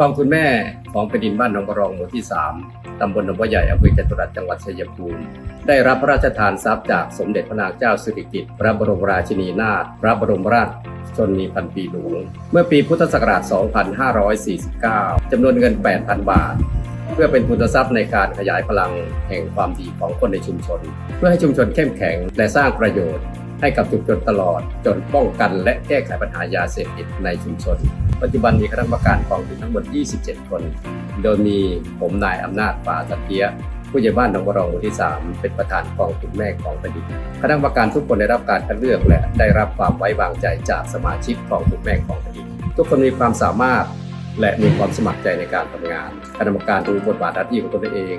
กองทุนแม่ของแผ่นดินบ้านหนองบรองหมู่ที่ 3 ตำบลหนองบัวใหญ่อำเภอจตุรัสจังหวัดชัยภูมิ ได้รับพระราชทานทรัพย์จากสมเด็จพระนางเจ้าสิริกิติ์พระบรมราชินีนาถพระบรมราชชนนีพันปีหลวง เมื่อปีพุทธศักราช 2549 จำนวนเงิน 8,000 บาท เพื่อเป็นทุนทรัพย์ในการขยายพลังแห่งความดีของคนในชุมชน เพื่อให้ชุมชนเข้มแข็งและสร้างประโยชน์ ให้กับชุมชนตลอด จนป้องกันและแก้ไขปัญหายาเสพติดในชุมชน ปัจจุบันมีคณะกรรมการกองทุนทั้งหมด 27 คน โดยมีผมนายอำนาจป่าตะเพียผู้ใหญ่บ้านหนองบัวรองหมู่ที่ 3 เป็นประธานกองทุนแม่ของแผ่นดินคณะกรรมการทุกคนได้รับการคัดเลือกและได้รับความไว้วางใจจากสมาชิกกองทุนแม่ของแผ่นดินทุกคนมีความสามารถและมีความสมัครใจในการทำงาน คณะกรรมการรู้บทบาทหน้าที่ของตนเอง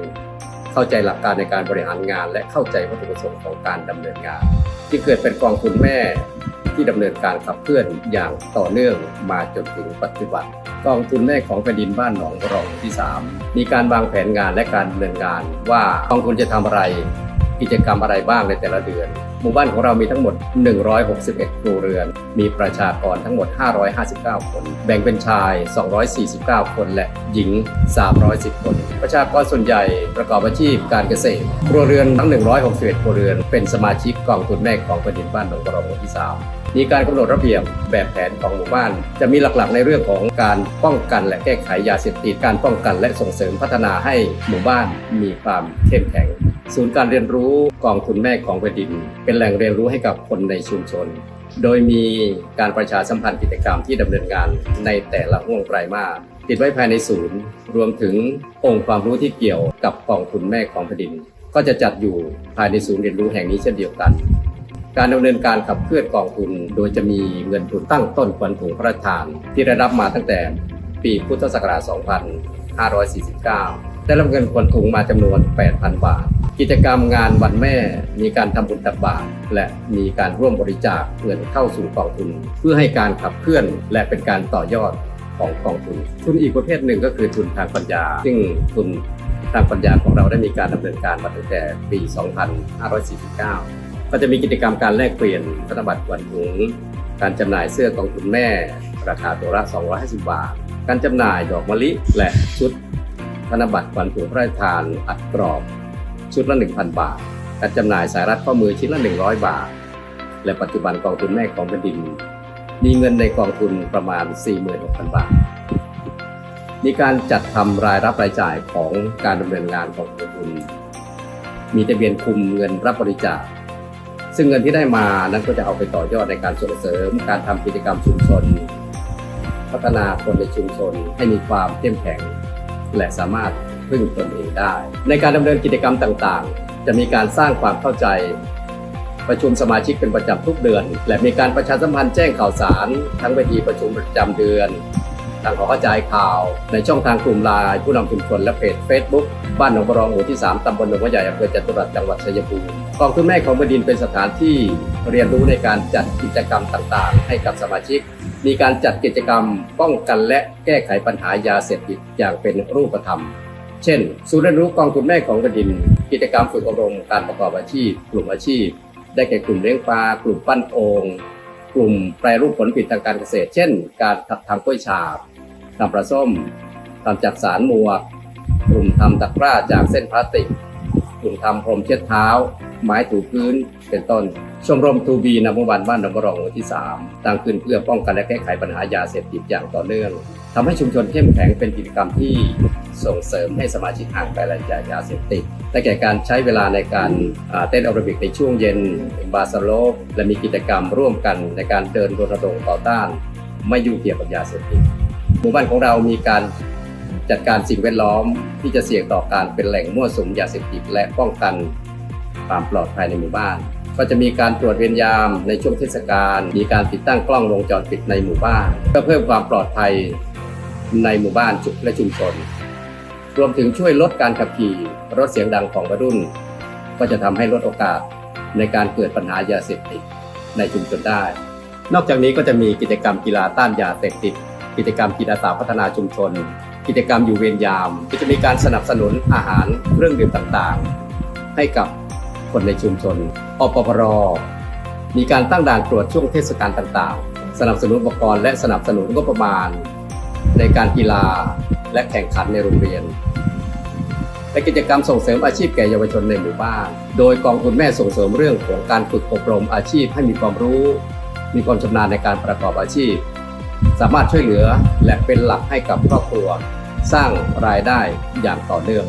เข้าใจหลักการในการบริหารงาน และเข้าใจวัตถุประสงค์ของการดำเนินงาน จึงเกิดเป็นกองทุนแม่ที่ดำเนินการขับเคลื่อนอย่างต่อเนื่องมาจนถึงปัจจุบัน กองทุนแม่ของแผ่นดินบ้านหนองรองที่ 3 มีการวางแผนงานและการดำเนินงานว่ากองทุนจะทำอะไร กิจกรรมอะไรบ้างในแต่ละเดือน หมู่บ้านของเรามีทั้งหมด 161 ครัวเรือน มีประชากรทั้งหมด 559 คน แบ่งเป็นชาย 249 คนและหญิง 310 คน ประชากรส่วนใหญ่ประกอบอาชีพการเกษตร ครัวเรือนทั้ง 161 ครัวเรือน เป็นสมาชิกกองทุนแม่ของแผ่นดินบ้านหนองบรองหมู่ที่3 มีการกำหนดระเบียบแบบแผนของหมู่บ้าน จะมีหลักๆในเรื่องของการป้องกันและแก้ไขยาเสพติดการป้องกันและส่งเสริมพัฒนาให้หมู่บ้านมีความเข้มแข็ง ศูนย์การเรียนรู้กองทุนแม่ของแผ่นดิน เป็นแหล่งเรียนรู้ให้กับคนในชุมชน โดยมีการประชาสัมพันธ์กิจกรรมที่ดำเนินงานในแต่ละห่วงไตรมาสติดไว้ภายในศูนย์ รวมถึงองค์ความรู้ที่เกี่ยวกับกองทุนแม่ของแผ่นดิน ก็จะจัดอยู่ภายในศูนย์เรียนรู้แห่งนี้เช่นเดียวกัน การดำเนินการขับเคลื่อนกองทุน โดยจะมีเงินทุนตั้งต้นควันถุงพระราชทาน ที่ได้รับมาตั้งแต่ปีพุทธศักราช 2549 ได้รับเงินควันถุงมาจำนวน 8,000 บาท กิจกรรมงานวันแม่ มีการทำบุญตักบาตรและมีการร่วมบริจาคเงินเข้าสู่กองทุน เพื่อให้การขับเคลื่อนและเป็นการต่อยอดของกองทุน ทุนอีกประเภทหนึ่งก็คือทุนทางปัญญา ซึ่งทุนทางปัญญาของเราได้มีการดำเนินการมาตั้งแต่ปี 2549 ก็จะมีกิจกรรมการแลกเปลี่ยนธนบัตรขวัญถุง การจำหน่ายเสื้อกองทุนแม่ ราคาตัวละ 250 บาท การจำหน่ายดอกมะลิและชุดธนบัตรขวัญถุงพระราชทานอัดกรอบ ชุดละ 1,000 บาท การจำหน่ายสายรัดข้อมือชิ้นละ 100 บาท และปัจจุบันกองทุนแม่ของแผ่นดิน มีเงินในกองทุนประมาณ 46,000 บาท มีการจัดทำรายรับรายจ่ายของการดำเนินงานของกองทุน มีทะเบียนคุมเงินรับบริจาค ซึ่งเงินที่ได้มานั้นก็จะเอาไปต่อยอดในการส่งเสริม การทำกิจกรรมชุมชน พัฒนาคนในชุมชน ให้มีความเข้มแข็ง และสามารถพึ่งตนเองได้ ในการดำเนินกิจกรรมต่างๆ จะมีการสร้างความเข้าใจ ประชุมสมาชิกเป็นประจำทุกเดือน และมีการประชาสัมพันธ์แจ้งข่าวสาร ทั้งเวทีประชุมประจำเดือน ทางขอกระจายข่าว ในช่องทางกลุ่มไลน์ผู้นำชุมชนและเพจ Facebook บ้านหนองบรองหมู่ที่ 3 ตำบลหนองบัวใหญ่อำเภอจตุรัสจังหวัดชัยภูมิกองทุนแม่ของบดินเป็นสถานที่เรียนรู้ในการจัดกิจกรรมต่างๆ ให้กับสมาชิก มีการจัดกิจกรรมป้องกันและแก้ไขปัญหายาเสพติดอย่างเป็นรูปธรรม เช่นศูนย์เรียนรู้กองทุนแม่ของบดิน กิจกรรมฝึกอบรมการประกอบอาชีพ กลุ่มอาชีพ ได้แก่กลุ่มเลี้ยงปลากลุ่มปั้นโอง กลุ่มแปรรูปผลผลิตทางการเกษตร เช่น การทำกล้วยฉาบทำปลาส้มทำจากสารหมวก กลุ่มทำตะกร้าจากเส้นพลาสติก กลุ่มทำพรมเช็ดเท้า ไม้ถูพื้นเป็นต้น ชมรมทูบีนำวันบ้านหนองบรองหมู่ที่ 3 ตั้งขึ้นเพื่อป้องกันและแก้ไขปัญหายาเสพติดอย่างต่อเนื่องทำให้ชุมชนเข้มแข็งเป็นกิจกรรมที่ส่งเสริมให้สมาชิกห่างไกลจากยาเสพติดได้แก่การใช้เวลาในการเต้นแอโรบิกในช่วงเย็นบาสโลปและมีกิจกรรมร่วมกันในการเดินรณรงค์ต่อต้าน ไม่ยุ่งเกี่ยวกับยาเสพติดหมู่บ้านของเรามีการจัดการสิ่งแวดล้อมที่จะเสี่ยงต่อการเป็นแหล่งมั่วสุมยาเสพติดและป้องกันความปลอดภัยในหมู่บ้าน ก็จะมีการตรวจเวรยามในช่วงเทศกาล มีการติดตั้งกล้องวงจรปิดในหมู่บ้าน เพื่อเพิ่มความปลอดภัยในหมู่บ้านและชุมชน รวมถึงช่วยลดการขับขี่รถเสียงดังของวัยรุ่น ก็จะทำให้ลดโอกาสในการเกิดปัญหายาเสพติดในชุมชนได้ นอกจากนี้ก็จะมีกิจกรรมกีฬาต้านยาเสพติด กิจกรรมกีฬาสาพัฒนาชุมชน กิจกรรมอยู่เวรยามก็จะมีการสนับสนุนอาหารเครื่องดื่มต่างๆ ให้กับคนในชุมชน อปปร มีการตั้งด่านตรวจช่วงเทศกาลต่างๆ สนับสนุนอุปกรณ์และสนับสนุนงบประมาณ ในการกีฬาและแข่งขันในโรงเรียน และกิจกรรมส่งเสริมอาชีพแก่เยาวชนในหมู่บ้าน โดยกองทุนแม่ส่งเสริมเรื่องของการฝึกอบรมอาชีพให้มีความรู้ มีความชำนาญในการประกอบอาชีพ สามารถช่วยเหลือและเป็นหลักให้กับครอบครัว สร้างรายได้อย่างต่อเนื่อง